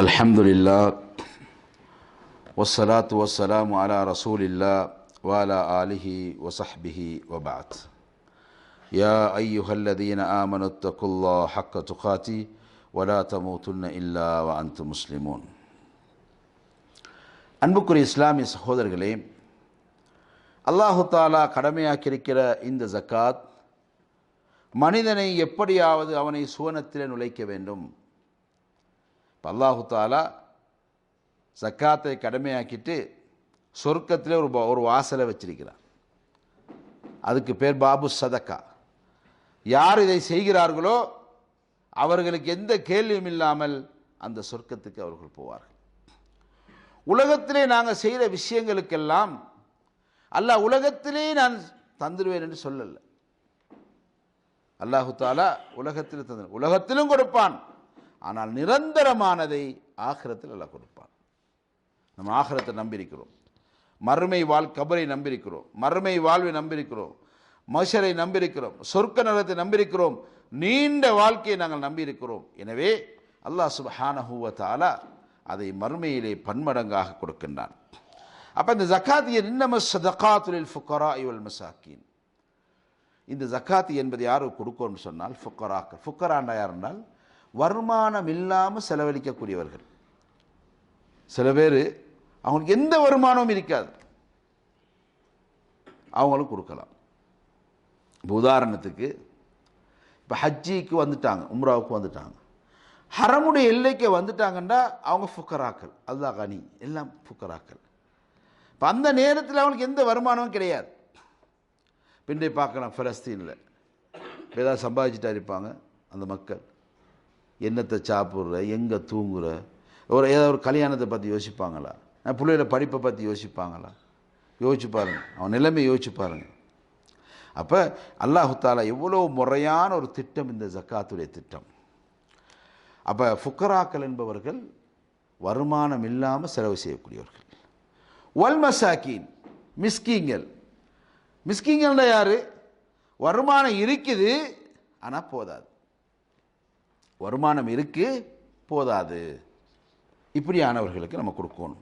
الحمد لله والصلاة والسلام على رسول الله وعلى آله وصحبه وبعد يا أيها الذين آمنوا اتقوا الله حق تقاته ولا تموتن إلا وأنتم مسلمون அன்புக்குரிய இஸ்லாமிய சகோதரர்களே அல்லாஹு தாலா கடமையாக்கியிருக்கிற இந்த ஜக்காத் மனிதனை எப்படியாவது அவனை சுவனத்தில் நுழைக்க வேண்டும் இப்போ அல்லாஹு தாலா சக்காத்தை கடமையாக்கிட்டு சொர்க்கத்தில் ஒரு ஒரு வாசலை வச்சிருக்கிறார் அதுக்கு பேர் பாபு சதக்கா. யார் இதை செய்கிறார்களோ அவர்களுக்கு எந்த கேள்வியும் இல்லாமல் அந்த சொர்க்கத்துக்கு அவர்கள் போவார்கள். உலகத்திலே நாங்கள் செய்கிற விஷயங்களுக்கெல்லாம் அல்ல உலகத்திலே நான் தந்துடுவேன் என்று சொல்லலை. அல்லாஹு தாலா உலகத்தில் தந்து உலகத்திலும் கொடுப்பான். ஆனால் நிரந்தரமானதை ஆகிரத்தில் எல்லாம் கொடுப்பான். நம்ம ஆகிரத்தை நம்பியிருக்கிறோம். மறுமை வாழ் கபரை நம்பியிருக்கிறோம். மறுமை வாழ்வை நம்பியிருக்கிறோம். மஷரை நம்பியிருக்கிறோம். சொர்க்க நலத்தை நம்பியிருக்கிறோம். நீண்ட வாழ்க்கையை நாங்கள் நம்பியிருக்கிறோம். எனவே அல்லாஹ் சுபஹானஹூவத்தாலா அதை மறுமையிலே பன்மடங்காக கொடுக்கின்றான். அப்போ இந்த ஜக்காத் இன்னம சதகாத்துலில் ஃபுக்கரா இவல் மசாக்கின்? இந்த ஜக்காத்து என்பது யாரும் கொடுக்கணும்னு சொன்னால் ஃபுக்கராக்கள் ஃபுக்கராண்டா யாருன்னால் வருமானம் இல்லாமல் செலவழிக்கக்கூடியவர்கள். சில பேர் அவங்களுக்கு எந்த வருமானமும் இருக்காது. அவங்களும் கொடுக்கலாம் இப்போ உதாரணத்துக்கு இப்போ ஹஜ்ஜிக்கு வந்துட்டாங்க உம்ராவுக்கு வந்துட்டாங்க. ஹரமுடைய எல்லைக்கு வந்துட்டாங்கன்னா அவங்க ஃபுக்கராக்கள். அதுதான் கனி எல்லாம் ஃபுக்கராக்கள். இப்போ அந்த நேரத்தில் அவங்களுக்கு எந்த வருமானமும் கிடையாது. பின்னே பார்க்கலாம் ஃபலஸ்தீனில் ஏதாவது சம்பாதிச்சுட்டா இருப்பாங்க அந்த மக்கள். என்னத்தை சாப்பிட்ற எங்கே தூங்குற? ஒரு ஏதாவது ஒரு கல்யாணத்தை பற்றி யோசிப்பாங்களா? நான் பிள்ளைகள படிப்பை பற்றி யோசிப்பாங்களா? யோசிச்சு பாருங்கள் அவன் நிலைமை யோசிச்சு பாருங்கள் அப்போ அல்லாஹு தாலா எவ்வளோ முறையான ஒரு திட்டம் இந்த ஜக்காத்துடைய திட்டம். அப்போ ஃபுக்கராக்கள் என்பவர்கள் வருமானம் இல்லாமல் செலவு செய்யக்கூடியவர்கள். வல் மசாக்கீன் மிஸ்கிங்கள் மிஸ்கிங்கள்னா யார்? வருமானம் இருக்குது ஆனால் போதாது. வருமானம் இருக்குது போதாது. இப்படியானவர்களுக்கு நம்ம கொடுக்கணும்.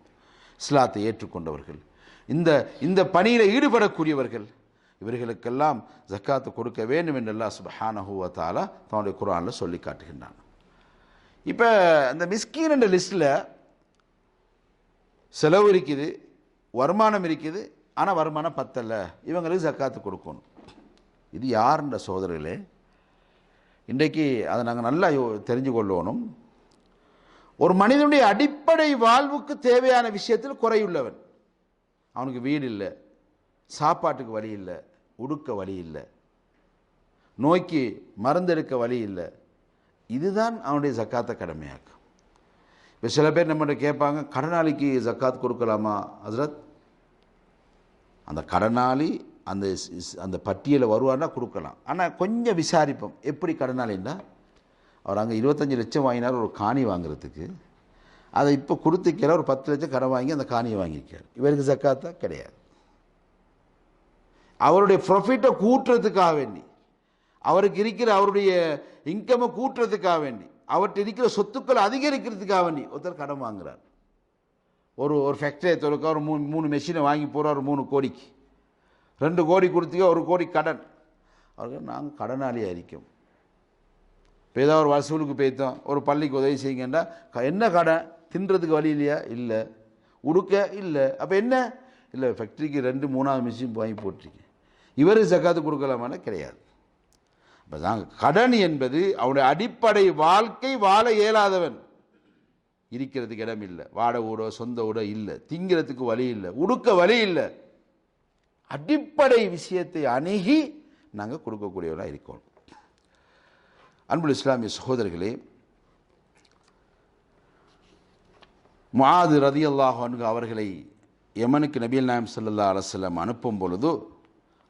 இஸ்லாத்தை ஏற்றுக்கொண்டவர்கள். இந்த இந்த பணியில் ஈடுபடக்கூடியவர்கள் இவர்களுக்கெல்லாம் ஜக்காத்து கொடுக்க வேண்டும் என்று அல்லாஹ் தன்னுடைய குரானில் சொல்லி காட்டுகின்றான். இப்போ அந்த மிஸ்கீன் என்ற லிஸ்ட்டில் செலவு இருக்குது வருமானம் இருக்குது ஆனால் வருமானம் பத்தலை. இவங்களுக்கு ஜக்காத்து கொடுக்கணும். இது யாருன்ற சோதரர்களே இன்றைக்கு அதை நாங்கள் நல்லா தெரிஞ்சு கொள்ளணும். ஒரு மனிதனுடைய அடிப்படை வாழ்வுக்கு தேவையான விஷயத்தில் குறையுள்ளவன். அவனுக்கு வீடு இல்லை சாப்பாட்டுக்கு வழி இல்லை உடுக்க வழி இல்லை நோய்க்கு மருந்தெடுக்க வழி இல்லை. இதுதான் அவனுடைய ஜக்காத்தை கடமையாக்கும். இப்போ சில பேர் நம்மகிட்ட கேட்பாங்க கடனாளிக்கு ஜக்காத் கொடுக்கலாமா? ஹசரத்? அந்த கடனாளி அந்த அந்த பட்டியலை வருவார்னா கொடுக்கலாம். ஆனால் கொஞ்சம் விசாரிப்போம். எப்படி கடனாளின்னா அவர் அங்கே இருபத்தஞ்சி லட்சம் வாங்கினார் ஒரு காணி வாங்குறதுக்கு. அதை இப்போ கொடுத்துக்கிற ஒரு பத்து லட்சம் கடன் வாங்கி அந்த காணியை வாங்கியிருக்கார். இவருக்கு ஜக்காத்தா? கிடையாது. அவருடைய ப்ராஃபிட்டை கூட்டுறதுக்காக வேண்டி. அவருக்கு இருக்கிற அவருடைய இன்கமை கூட்டுறதுக்காக வேண்டி. அவர்கிட்ட இருக்கிற சொத்துக்களை அதிகரிக்கிறதுக்காக வேண்டி ஒருத்தர் கடன் வாங்குறார். ஒரு ஒரு ஃபேக்டரியை திறக்க ஒரு மூணு மூணு மெஷினை வாங்கி போகிறார் ஒரு மூணு கோடிக்கு. ரெண்டு கோடி கொடுத்தீங்க ஒரு கோடி கடன். அவர்கள் நாங்கள் கடனாளியாக இருக்கோம் இப்போ ஏதாவது ஒரு வசூலுக்கு போய்த்தோம் ஒரு பள்ளிக்கு உதவி செய்யுங்கண்டா என்ன கடன்? தின்றதுக்கு வழி இல்லையா? இல்லை. உடுக்க? இல்லை. அப்போ என்ன? இல்லை ஃபேக்ட்ரிக்கு ரெண்டு மூணாவது மிஷின் வாங்கி போட்டிருக்கேன். இவருக்கு ஜக்காத்து கொடுக்கலாமான கிடையாது. இப்போ நாங்கள் கடன் என்பது அவனுடைய அடிப்படை வாழ்க்கை வாழ இயலாதவன். இருக்கிறதுக்கு இடம் இல்லை. வாட ஊடோ சொந்த ஊடோ இல்லை. திங்கிறதுக்கு வழி இல்லை. உடுக்க வழி இல்லை. அடிப்படை விஷயத்தை அணுகி நாங்கள் கொடுக்கக்கூடியவர்களாக இருக்கோம். அன்புல் இஸ்லாமிய சகோதரர்களே மாது ரதியல்லாஹு அன்ஹு அவர்களை யமனுக்கு நபீல் நாயம் சல்லா அலைஹி அனுப்பும் பொழுது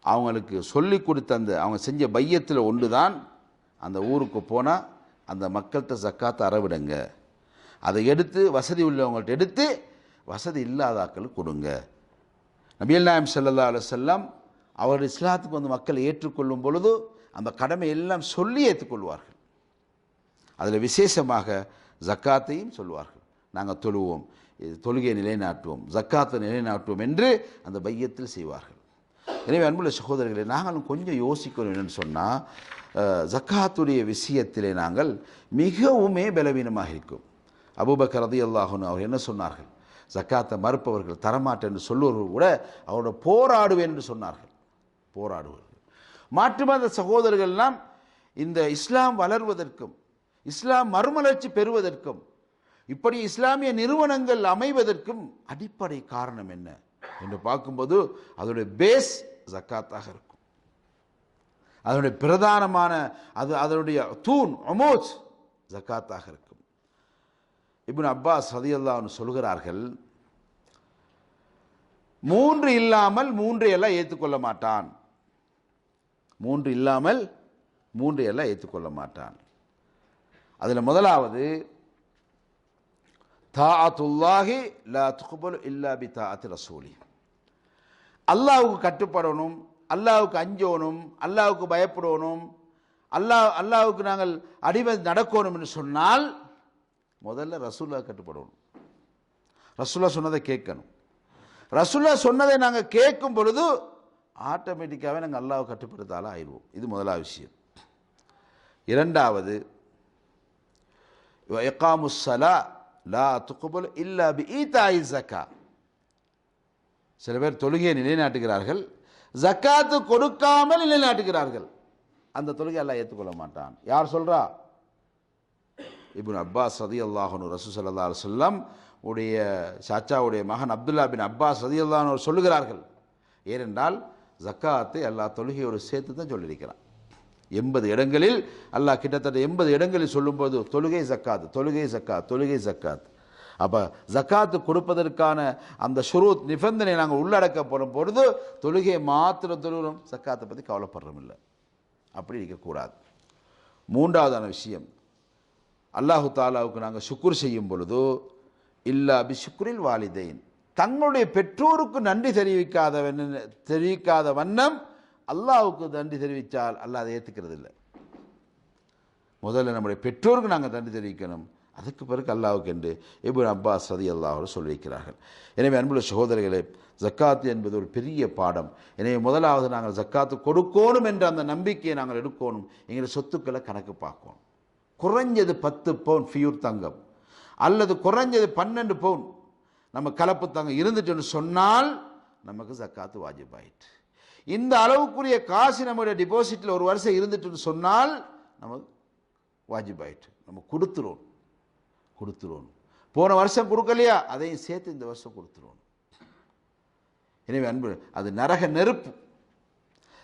அவங்களுக்கு சொல்லி கொடுத்த அந்த அவங்க செஞ்ச பையத்தில் ஒன்று தான் அந்த ஊருக்கு போனால் அந்த மக்கள்கிட்ட ஜக்காத்தை அறவிடுங்க. அதை எடுத்து வசதி உள்ளவங்கள்ட்ட எடுத்து வசதி இல்லாதாக்கள் கொடுங்க. நபிகள் நாயம் சல்லா அலைஹி வஸல்லம் அவர் இஸ்லாத்துக்கு வந்து மக்கள் ஏற்றுக்கொள்ளும் பொழுது அந்த கடமை எல்லாம் சொல்லி ஏற்றுக்கொள்வார்கள். அதில் விசேஷமாக ஜக்காத்தையும் சொல்வார்கள். நாங்கள் தொழுவோம் இது தொழுகையை நிலைநாட்டுவோம் ஜக்காத்தை நிலைநாட்டுவோம் என்று அந்த பையத்தில் செய்வார்கள். எனவே அன்புள்ள சகோதரர்களே நாங்களும் கொஞ்சம் யோசிக்கணும் என்னன்னு சொன்னால் ஜக்காத்துடைய விஷயத்திலே நாங்கள் மிகவுமே பலவீனமாக இருக்கும். அபுபக்கர் ரதி அல்லாஹன் அவர் என்ன சொன்னார்கள்? ஜக்காத்தை மறுப்பவர்கள் தரமாட்டேன் என்று சொல்லுவவர்கள் கூட அவரோட போராடுவேன் என்று சொன்னார்கள். போராடுவார்கள். மாற்று மத சகோதரர்கள்லாம் இந்த இஸ்லாம் வளர்வதற்கும் இஸ்லாம் மறுமலர்ச்சி பெறுவதற்கும் இப்படி இஸ்லாமிய நிறுவனங்கள் அமைவதற்கும் அடிப்படை காரணம் என்ன என்று பார்க்கும்போது அதோடைய பேஸ் ஜக்காத்தாக இருக்கும். அதனுடைய பிரதானமான அது அதனுடைய தூண் அமோஜ் ஜக்காத்தாக இருக்கும். இப்னு அப்பாஸ் சதியல்லான்னு சொல்கிறார்கள் மூன்று இல்லாமல் மூன்று எல்லாம் ஏற்றுக்கொள்ள மாட்டான். மூன்று இல்லாமல் மூன்று எல்லாம் ஏற்றுக்கொள்ள மாட்டான். அதில் முதலாவது தாஅத்துல்லாஹி லா துகுபல் இல்லா பி தாத்து ரசூலி. அல்லாவுக்கு கட்டுப்படணும் அல்லாவுக்கு அஞ்சோணும் அல்லாவுக்கு பயப்படணும் அல்லாஹ் அல்லாவுக்கு நாங்கள் அடிமை நடக்கணும் என்று சொன்னால் முதல்ல ரசூல்லா கட்டுப்படணும். ரசூல்லா சொன்னதை கேட்கணும். ரசூல்லா சொன்னதை நாங்கள் கேட்கும் பொழுது ஆட்டோமேட்டிக்காகவே நாங்கள் அல்லாஹ் கட்டுப்படுத்தால ஆயிடுவோம் இது முதலாவது விஷயம். இரண்டாவது எக்காமுசலா லா துக்குபல் இல்லா பி ஈதாய் ஜக்கா சில பேர் தொழுகையை நிலைநாட்டுகிறார்கள். ஜக்காத்து கொடுக்காமல் நிலைநாட்டுகிறார்கள். அந்த தொழுகை எல்லாம் ஏற்றுக்கொள்ள மாட்டான். யார் சொல்கிறா இபின் அப்பாஸ் சதி அல்லாஹனு ரசூ சல்லா அலுவல்லாம் உடைய சாச்சாவுடைய மகன் அப்துல்லா பின் அப்பாஸ் சதி அல்லாஹனு சொல்லுகிறார்கள். ஏனென்றால் ஜக்காத்தை அல்லாஹ் தொழுகையோடு சேர்த்து தான் சொல்லியிருக்கிறான். எண்பது இடங்களில் அல்லாஹ் கிட்டத்தட்ட எண்பது இடங்களில் சொல்லும்போது தொழுகை ஜக்காத் தொழுகை ஜக்காத் தொழுகை ஜக்காத். அப்போ ஜக்காத்து கொடுப்பதற்கான அந்த ஷுரூத் நிபந்தனை நாங்கள் உள்ளடக்கப்படும் பொழுது தொழுகையை மாத்திரம் தொழுகிறோம் ஜக்காத்தை பற்றி கவலைப்படுறோம் இல்லை. அப்படி இருக்கக்கூடாது. மூன்றாவதான விஷயம் அல்லாஹு தாலாவுக்கு நாங்கள் சுக்குர் செய்யும் பொழுது இல்லா பி சுக்குரில் வாலிதைன். தங்களுடைய பெற்றோருக்கு நன்றி தெரிவிக்காத தெரிவிக்காத வண்ணம் அல்லாவுக்கு நன்றி தெரிவித்தால் அல்லாஹ் அதை ஏற்றுக்கிறது இல்லை முதல்ல நம்முடைய பெற்றோருக்கு நாங்கள் நன்றி தெரிவிக்கணும். அதுக்கு பிறகு அல்லாவுக்கு என்று இப்னு அப்பாஸ் சதி அல்லாஹோடு சொல்லியிருக்கிறார்கள். எனவே அன்புள்ள சகோதரர்களே ஜக்காத்து என்பது ஒரு பெரிய பாடம். எனவே முதலாவது நாங்கள் ஜக்காத்து கொடுக்கணும் என்ற அந்த நம்பிக்கையை நாங்கள் எடுக்கணும். எங்களுடைய சொத்துக்களை கணக்கு பார்க்கணும். குறைஞ்சது பத்து பவுன் ஃபியூர் தங்கம். அல்லது குறைஞ்சது பன்னெண்டு பவுன். நம்ம கலப்பு தங்கம் இருந்துட்டுன்னு சொன்னால் நமக்கு ஜக்காத்து வாஜிபாயிட்டு. இந்த அளவுக்குரிய காசு நம்முடைய டிபாசிட்டில் ஒரு வருஷம் இருந்துட்டுன்னு சொன்னால் நமக்கு வாஜிபாயிட்டு. நம்ம கொடுத்துருவோம் கொடுத்துருவோம் போன வருஷம் கொடுக்கலையா? அதையும் சேர்த்து இந்த வருஷம் கொடுத்துருவோம் எனவே அன்பு அது நரக நெருப்பு.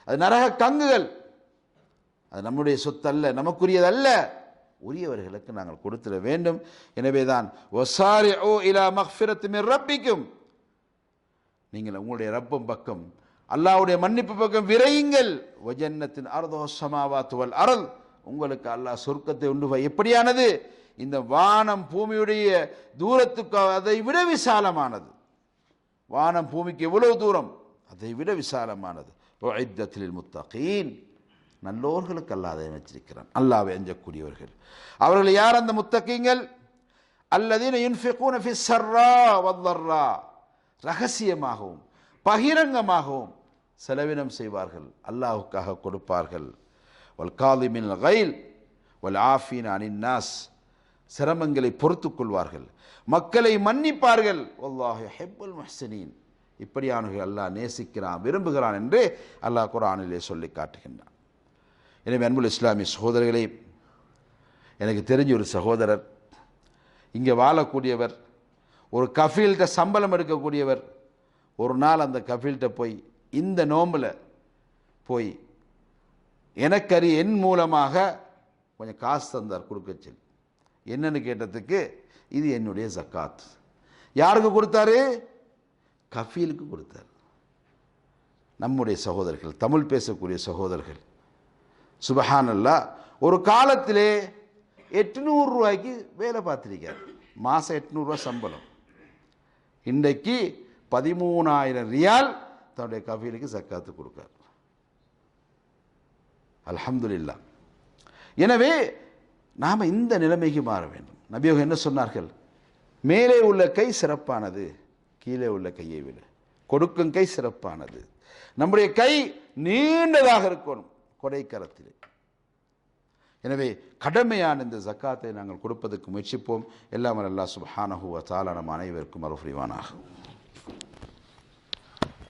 அது நரக கங்குகள். அது நம்முடைய சொத்து அல்ல நமக்குரியது அல்ல உரியவர்களுக்கு நாங்கள் கொடுத்துட வேண்டும். எனவே தான் ஒசாரி ஓ இலா மஹ்ஃபிரத்துமே ரப்பிக்கும். நீங்கள் உங்களுடைய ரப்பம் பக்கம் அல்லாவுடைய மன்னிப்பு பக்கம் விரையுங்கள். வஜன்னத்தின் அர்தோ சமாவாத்துவல் அறல் உங்களுக்கு அல்லாஹ் சொர்க்கத்தை உண்டு எப்படியானது? இந்த வானம் பூமியுடைய தூரத்துக்கு அதை விட விசாலமானது. வானம் பூமிக்கு எவ்வளவு தூரம்? அதை விட விசாலமானது. முத்தகீன். நல்லோர்களுக்கு அல்லாத வச்சிருக்கிறான். அல்லாவை அஞ்சக்கூடியவர்கள். அவர்கள் யார் அந்த முத்தக்கீங்கள் அல்லதீன யுன்ஃபிகூன ஃபி ஸர்ரா ரகசியமாகவும் பகிரங்கமாகவும் செலவினம் செய்வார்கள். அல்லாஹுக்காக கொடுப்பார்கள். வல் காலிமின் கைல் வல் ஆஃபின் அனின்னாஸ் சிரமங்களை பொறுத்து கொள்வார்கள். மக்களை மன்னிப்பார்கள். வல்லாஹு ஹெப்புல் முஹ்சினீன். இப்படியானவர்கள் அல்லாஹ் நேசிக்கிறான் விரும்புகிறான் என்று அல்லாஹ் குரானிலே சொல்லி காட்டுகின்றான். எனவே அன்புல் இஸ்லாமிய சகோதரர்களே எனக்கு தெரிஞ்ச ஒரு சகோதரர் இங்கே வாழக்கூடியவர் ஒரு கஃபீல்கிட்ட சம்பளம் எடுக்கக்கூடியவர் ஒரு நாள் அந்த கஃபீல்கிட்ட போய் இந்த நோம்பில் போய் எனக்கறி என் மூலமாக கொஞ்சம் காசு தந்தார் கொடுக்க சொல்லி என்னன்னு கேட்டதுக்கு இது என்னுடைய ஜக்காத். யாருக்கு கொடுத்தாரு? கஃபீலுக்கு கொடுத்தார். நம்முடைய சகோதரர்கள் தமிழ் பேசக்கூடிய சகோதரர்கள். சுபஹானல்லா. ஒரு காலத்திலே எட்நூறு ரூபாய்க்கு வேலை பார்த்துருக்கார். மாதம் எட்நூறுரூவா சம்பளம். இன்றைக்கு பதிமூணாயிரம் ரியால் தன்னுடைய கஃபீலுக்கு சக்காத்து கொடுக்கார். அலமதுல்லா எனவே நாம் இந்த நிலைமைக்கு மாற வேண்டும். நபியோக என்ன சொன்னார்கள்? மேலே உள்ள கை சிறப்பானது கீழே உள்ள கையை விட. கொடுக்கும் கை சிறப்பானது. நம்முடைய கை நீண்டதாக இருக்கணும். கொடைக்கரத்திலே. எனவே கடமையான இந்த ஜக்காத்தை நாங்கள் கொடுப்பதற்கு முயற்சிப்போம். எல்லாம் அல்லா சுப்ஹானஹு வ தஆலா நம் அனைவருக்கும் அருள்